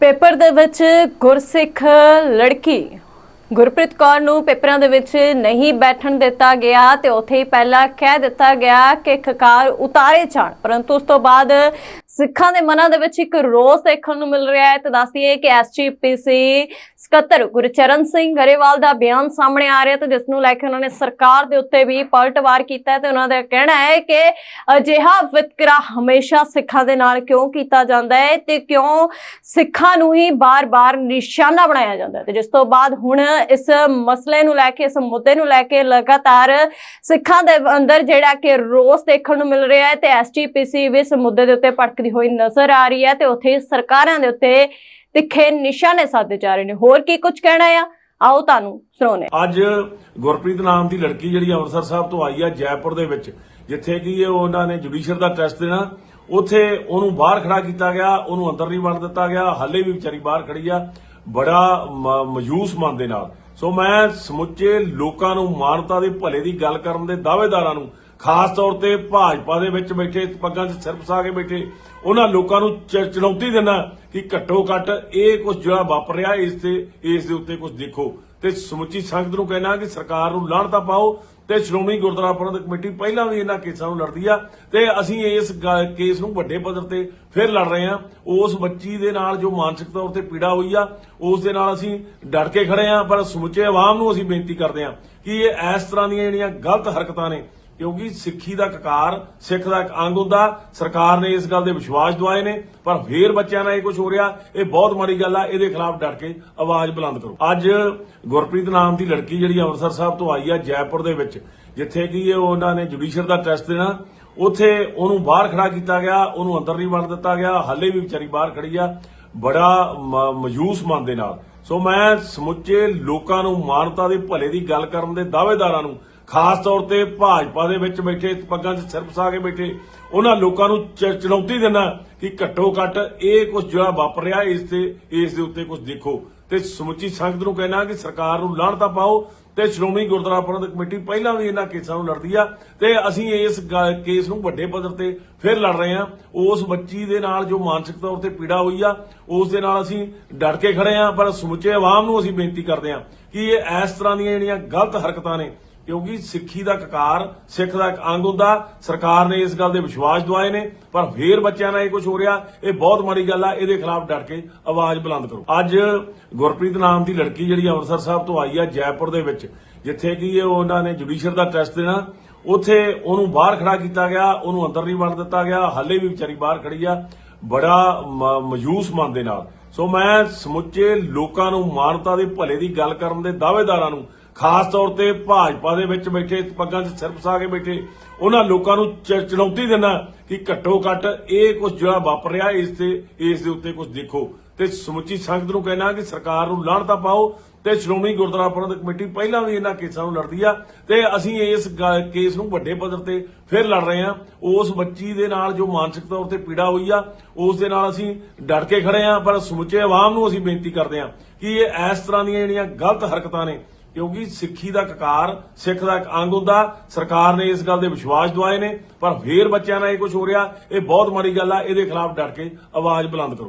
Paper ਦੇ ਵਿੱਚ ਗੁਰਸਿੱਖ ਲੜਕੀ ਗੁਰਪ੍ਰੀਤ ਕੌਰ ਨੂੰ ਪੇਪਰਾਂ ਦੇ ਵਿੱਚ ਨਹੀਂ ਬੈਠਣ ਦਿੱਤਾ ਗਿਆ ਤੇ ਉੱਥੇ ਹੀ ਪਹਿਲਾਂ ਕਹਿ ਦਿੱਤਾ ਗਿਆ ਕਿ ਖਕਾਰ ਉਤਾਰੇ ਜਾਣ, ਪਰੰਤੂ ਉਸ ਤੋਂ ਬਾਅਦ ਸਿੱਖਾਂ ਦੇ ਮਨਾਂ ਦੇ ਵਿੱਚ ਇੱਕ ਰੋਸ ਦੇਖਣ ਨੂੰ ਮਿਲ ਰਿਹਾ ਹੈ। ਤੇ ਦੱਸਦੀਏ ਕਿ ਐਸਜੀਪੀਸੀ ਸਕੱਤਰ ਗੁਰਚਰਨ ਸਿੰਘ ਗਰੇਵਾਲ ਦਾ ਬਿਆਨ ਸਾਹਮਣੇ ਆ ਰਿਹਾ ਤੇ ਜਿਸ ਨੂੰ ਲੈ ਕੇ ਉਹਨਾਂ ਨੇ ਸਰਕਾਰ ਦੇ ਉੱਤੇ ਵੀ ਪਲਟਵਾਰ ਕੀਤਾ ਤੇ ਉਹਨਾਂ ਦਾ ਕਹਿਣਾ ਹੈ ਕਿ ਅਜਿਹਾ ਵਿਤਕਰਾ ਹਮੇਸ਼ਾ ਸਿੱਖਾਂ ਦੇ ਨਾਲ ਕਿਉਂ ਕੀਤਾ ਜਾਂਦਾ ਹੈ ਤੇ ਕਿਉਂ ਸਿੱਖਾਂ ਨੂੰ ਹੀ ਬਾਰ-ਬਾਰ ਨਿਸ਼ਾਨਾ ਬਣਾਇਆ ਜਾਂਦਾ ਹੈ। ਤੇ ਜਿਸ ਤੋਂ ਬਾਅਦ ਹੁਣ ਇਸ ਮਸਲੇ ਨੂੰ ਲੈ ਕੇ, ਇਸ ਮੁੱਦੇ ਨੂੰ ਲੈ ਕੇ ਲਗਾਤਾਰ ਸਿੱਖਾਂ ਦੇ ਅੰਦਰ ਜਿਹੜਾ ਕਿ ਰੋਸ ਦੇਖਣ ਨੂੰ ਮਿਲ ਰਿਹਾ ਹੈ ਤੇ ਐਸਜੀਪੀਸੀ ਵੀ ਇਸ ਮੁੱਦੇ ਦੇ ਉੱਤੇ ਭੜਕਦੀ ਹੋਈ ਨਜ਼ਰ ਆ ਰਹੀ ਹੈ ਤੇ ਉੱਥੇ ਸਰਕਾਰਾਂ ਦੇ ਉੱਤੇ ਤਿੱਖੇ ਨਿਸ਼ਾਨੇ ਸਾਧੇ ਜਾ ਰਹੇ ਨੇ। ਹੋਰ ਕੀ ਕੁਝ ਕਹਿਣਾ ਆ? ਆਓ ਤੁਹਾਨੂੰ ਸੁਣਾਉਂਦੇ ਅੱਜ ਗੁਰਪ੍ਰੀਤ ਨਾਮ ਦੀ ਲੜਕੀ ਜਿਹੜੀ ਅੰਮ੍ਰਿਤਸਰ ਸਾਹਿਬ ਤੋਂ ਆਈ ਆ ਜੈਪੁਰ ਦੇ ਵਿੱਚ, ਜਿੱਥੇ ਕਿ ਉਹਨਾਂ ਨੇ ਜੁਡੀਸ਼ੀਅਲ ਦਾ ਟੈਸਟ ਦੇਣਾ, ਉੱਥੇ ਉਹਨੂੰ ਬਾਹਰ ਖੜਾ ਕੀਤਾ ਗਿਆ, ਉਹਨੂੰ ਅੰਦਰ ਨਹੀਂ ਵੜ ਦਿੱਤਾ ਗਿਆ, ਹਾਲੇ ਵੀ ਵਿਚਾਰੀ ਬਾਹਰ ਖੜੀ ਆ, ਬੜਾ ਮਯੂਸ ਮਨ ਦੇ ਨਾਲ। ਸੋ ਮੈਂ ਸਮੁੱਚੇ ਲੋਕਾਂ ਨੂੰ ਮਾਨਵਤਾ ਦੇ ਭਲੇ ਦੀ ਗੱਲ ਕਰਨ ਦੇ ਦਾਅਵੇਦਾਰਾਂ ਨੂੰ ਖਾਸ ਤੌਰ ਤੇ ਭਾਜਪਾ ਦੇ ਵਿੱਚ ਬੈਠੇ, ਪੱਗਾਂ 'ਚ ਸਿਰ ਫਸਾ ਕੇ ਬੈਠੇ, ਉਹਨਾਂ ਲੋਕਾਂ ਨੂੰ ਚ- ਚੁਣੌਤੀ ਦਿੰਦਾ ਕਿ ਘੱਟੋ ਘੱਟ ਇਹ ਕੁਝ ਜਿਹੜਾ ਵਾਪਰ ਰਿਹਾ, ਇਸ ਤੇ, ਇਸ ਦੇ ਉੱਤੇ ਕੁਝ ਦੇਖੋ। ਤੇ ਸਮੁੱਚੀ ਸੰਗਤ ਨੂੰ ਕਹਿਣਾ ਕਿ ਸਰਕਾਰ ਨੂੰ ਲਾਹਣਤਾ ਪਾਓ ਤੇ ਸ਼੍ਰੋਮਣੀ ਗੁਰਦੁਆਰਾ ਪ੍ਰਬੰਧਕ ਕਮੇਟੀ ਪਹਿਲਾਂ ਵੀ ਇਹਨਾਂ ਕੇਸਾਂ ਨੂੰ ਲੜਦੀ ਆ ਤੇ ਅਸੀਂ ਇਸ ਗ- ਕੇਸ ਨੂੰ ਵੱਡੇ ਪੱਧਰ ਤੇ ਫਿਰ ਲੜ ਰਹੇ ਆ। ਉਸ ਬੱਚੀ ਦੇ ਨਾਲ ਜੋ ਮਾਨਸਿਕ ਤੌਰ ਤੇ ਪੀੜਾ ਹੋਈ ਆ, ਉਸ ਦੇ ਨਾਲ ਅਸੀਂ ਡਟ ਕੇ ਖੜੇ ਆ, ਪਰ ਸਮੁੱਚੇ ਆਵਾਮ ਨੂੰ ਅਸੀਂ ਬੇਨਤੀ ਕਰਦੇ ਆ ਕਿ ਇਹ ਇਸ ਤਰ੍ਹਾਂ ਦੀਆਂ ਜਿਹੜੀਆਂ ਗਲਤ ਹਰਕਤਾਂ ਨੇ ਕਿਉਂਕਿ ਸਿੱਖੀ ਦਾ ਕਕਾਰ, ਸਿੱਖ ਦਾ ਇੱਕ ਅੰਗ ਹੁੰਦਾ, ਸਰਕਾਰ ਨੇ ਇਸ ਗੱਲ ਦੇ ਵਿਸ਼ਵਾਸ ਦਵਾਏ ਨੇ, ਪਰ ਫੇਰ ਬੱਚਿਆਂ ਨਾਲ ਇਹ ਕੁਝ ਹੋ ਰਿਹਾ, ਇਹ ਬਹੁਤ ਮਾੜੀ ਗੱਲ ਆ, ਇਹਦੇ ਖਿਲਾਫ ਡਟ ਕੇ ਆਵਾਜ਼ ਬੁਲੰਦ ਕਰੋ। ਅੱਜ ਗੁਰਪ੍ਰੀਤ ਨਾਮ ਦੀ ਲੜਕੀ ਜਿਹੜੀ ਅੰਮ੍ਰਿਤਸਰ ਸਾਹਿਬ ਤੋਂ ਆਈ ਆ ਜੈਪੁਰ ਦੇ ਵਿੱਚ, ਜਿੱਥੇ ਕਿ ਇਹ ਉਹਨਾਂ ਨੇ ਜੁਡੀਸ਼ਰ ਦਾ ਟੈਸਟ ਦੇਣਾ, ਉੱਥੇ ਉਹਨੂੰ ਬਾਹਰ ਖੜਾ ਕੀਤਾ ਗਿਆ, ਉਹਨੂੰ ਅੰਦਰ ਨਹੀਂ ਵੜ ਦਿੱਤਾ ਗਿਆ, ਹਾਲੇ ਵੀ ਵਿਚਾਰੀ ਬਾਹਰ ਖੜੀ ਆ, ਬੜਾ ਮਯੂਸ ਮਨ ਦੇ ਨਾਲ। ਸੋ ਮੈਂ ਸਮੁੱਚੇ ਲੋਕਾਂ ਨੂੰ ਮਾਨਵਤਾ ਦੇ ਭਲੇ ਦੀ ਗੱਲ ਕਰਨ ਦੇ ਦਾਅਵੇਦਾਰਾਂ ਨੂੰ ਖਾਸ ਤੌਰ ਤੇ ਭਾਜਪਾ ਦੇ ਵਿੱਚ ਬੈਠੇ, ਪੱਗਾਂ 'ਚ ਸਿਰ ਫਸਾ ਕੇ ਬੈਠੇ, ਉਹਨਾਂ ਲੋਕਾਂ ਨੂੰ ਚੁਣੌਤੀ ਦਿੰਦਾ ਕਿ ਘੱਟੋ ਘੱਟ ਇਹ ਕੁਝ ਜਿਹੜਾ ਵਾਪਰ ਰਿਹਾ, ਇਸ ਤੇ, ਇਸ ਦੇ ਉੱਤੇ ਕੁਝ ਦੇਖੋ। ਤੇ ਸਮੁੱਚੀ ਸੰਗਤ ਨੂੰ ਕਹਿਣਾ ਕਿ ਸਰਕਾਰ ਨੂੰ ਲਾਹਣਤਾ ਪਾਓ ਤੇ ਸ਼੍ਰੋਮਣੀ ਗੁਰਦੁਆਰਾ ਪ੍ਰਬੰਧਕ ਕਮੇਟੀ ਪਹਿਲਾਂ ਵੀ ਇਹਨਾਂ ਕੇਸਾਂ ਨੂੰ ਲੜਦੀ ਆ ਤੇ ਅਸੀਂ ਇਸ ਕੇਸ ਨੂੰ ਵੱਡੇ ਪੱਧਰ ਤੇ ਫਿਰ ਲੜ ਰਹੇ ਆ। ਉਸ ਬੱਚੀ ਦੇ ਨਾਲ ਜੋ ਮਾਨਸਿਕ ਤੌਰ ਤੇ ਪੀੜਾ ਹੋਈ ਆ, ਉਸ ਦੇ ਨਾਲ ਅਸੀਂ ਡਟ ਕੇ ਖੜੇ ਆ, ਪਰ ਸਮੁੱਚੇ ਆਵਾਮ ਨੂੰ ਅਸੀਂ ਬੇਨਤੀ ਕਰਦੇ ਆ ਕਿ ਇਹ ਇਸ ਤਰ੍ਹਾਂ ਦੀਆਂ ਜਿਹੜੀਆਂ ਗਲਤ ਹਰਕਤਾਂ ਨੇ ਕਿਉਂਕਿ ਸਿੱਖੀ ਦਾ ਕਕਾਰ, ਸਿੱਖ ਦਾ ਇੱਕ ਅੰਗ ਹੁੰਦਾ। ਸਰਕਾਰ ਨੇ ਇਸ ਗੱਲ ਦੇ ਵਿਸ਼ਵਾਸ ਦਵਾਏ ਨੇ, ਪਰ ਫੇਰ ਬੱਚਿਆਂ ਨਾਲ ਇਹ ਕੁਝ ਹੋ ਰਿਹਾ। ਇਹ ਬਹੁਤ ਮਾੜੀ ਗੱਲ ਆ, ਇਹਦੇ ਖਿਲਾਫ ਡਟ ਕੇ ਆਵਾਜ਼ ਬੁਲੰਦ ਕਰੋ। ਅੱਜ ਗੁਰਪ੍ਰੀਤ ਨਾਮ ਦੀ ਲੜਕੀ ਜਿਹੜੀ ਅੰਮ੍ਰਿਤਸਰ ਸਾਹਿਬ ਤੋਂ ਆਈ ਆ ਜੈਪੁਰ ਦੇ ਵਿੱਚ, ਜਿੱਥੇ ਕਿ ਇਹ ਉਹਨਾਂ ਨੇ ਜੁਡੀਸ਼ਰ ਦਾ ਟੈਸਟ ਦੇਣਾ। ਉੱਥੇ ਉਹਨੂੰ ਬਾਹਰ ਖੜਾ ਕੀਤਾ ਗਿਆ, ਉਹਨੂੰ ਅੰਦਰ ਨਹੀਂ ਵੜ ਦਿੱਤਾ ਗਿਆ। ਹਾਲੇ ਵੀ ਵਿਚਾਰੀ ਬਾਹਰ ਖੜੀ ਆ। ਬੜਾ ਮਯੂਸ ਮਨ ਦੇ ਨਾਲ। ਸੋ ਮੈਂ ਸਮੁੱਚੇ ਲੋਕਾਂ ਨੂੰ ਮਾਨਵਤਾ ਦੇ ਭਲੇ ਦੀ ਗੱਲ ਕਰਨ ਦੇ ਦਾਅਵੇਦਾਰਾਂ ਨੂੰ ਖਾਸ ਤੌਰ ਤੇ ਭਾਜਪਾ ਦੇ ਵਿੱਚ ਬੈਠੇ, ਪੱਗਾਂ 'ਚ ਸਿਰ ਫਸਾ ਕੇ ਬੈਠੇ, ਉਹਨਾਂ ਲੋਕਾਂ ਨੂੰ ਚੁਣੌਤੀ ਦਿੰਦਾ ਕਿ ਘੱਟੋ ਘੱਟ ਇਹ ਕੁਝ ਜਿਹੜਾ ਵਾਪਰ ਰਿਹਾ, ਇਸ ਤੇ ਇਸ ਦੇ ਉੱਤੇ ਕੁਝ ਦੇਖੋ। ਤੇ ਸਮੁੱਚੀ ਸੰਗਤ ਨੂੰ ਕਹਿਣਾ ਕਿ ਸਰਕਾਰ ਨੂੰ ਲਾਹਣਤਾ ਪਾਓ ਤੇ ਸ਼੍ਰੋਮਣੀ ਗੁਰਦੁਆਰਾ ਪ੍ਰਬੰਧਕ ਕਮੇਟੀ ਪਹਿਲਾਂ ਵੀ ਇਹਨਾਂ ਕੇਸਾਂ ਨੂੰ ਲੜਦੀ ਆ ਤੇ ਅਸੀਂ ਇਸ ਗ- ਕੇਸ ਨੂੰ ਵੱਡੇ ਪੱਧਰ ਤੇ ਫਿਰ ਲੜ ਰਹੇ ਆ। ਉਸ ਬੱਚੀ ਦੇ ਨਾਲ ਜੋ ਮਾਨਸਿਕ ਤੌਰ ਤੇ ਪੀੜਾ ਹੋਈ ਆ, ਉਸ ਦੇ ਨਾਲ ਅਸੀਂ ਡਟ ਕੇ ਖੜੇ ਆ, ਪਰ ਸਮੁੱਚੇ ਆਵਾਮ ਨੂੰ ਅਸੀਂ ਬੇਨਤੀ ਕਰਦੇ ਆ ਕਿ ਇਹ ਇਸ ਤਰ੍ਹਾਂ ਦੀਆਂ ਜਿਹੜੀਆਂ ਗਲਤ ਹਰਕਤਾਂ ਨੇ ਕਿਉਂਕਿ ਸਿੱਖੀ ਦਾ ਕਕਾਰ, ਸਿੱਖ ਦਾ ਇੱਕ ਅੰਗ ਹੁੰਦਾ। ਸਰਕਾਰ ਨੇ ਇਸ ਗੱਲ ਦੇ ਵਿਸ਼ਵਾਸ ਦਵਾਏ ਨੇ, ਪਰ ਫੇਰ ਬੱਚਿਆਂ ਨਾਲ ਇਹ ਕੁਝ ਹੋ ਰਿਹਾ। ਇਹ ਬਹੁਤ ਮਾੜੀ ਗੱਲ ਆ, ਇਹਦੇ ਖਿਲਾਫ ਡਟ ਕੇ ਆਵਾਜ਼ ਬੁਲੰਦ ਕਰੋ।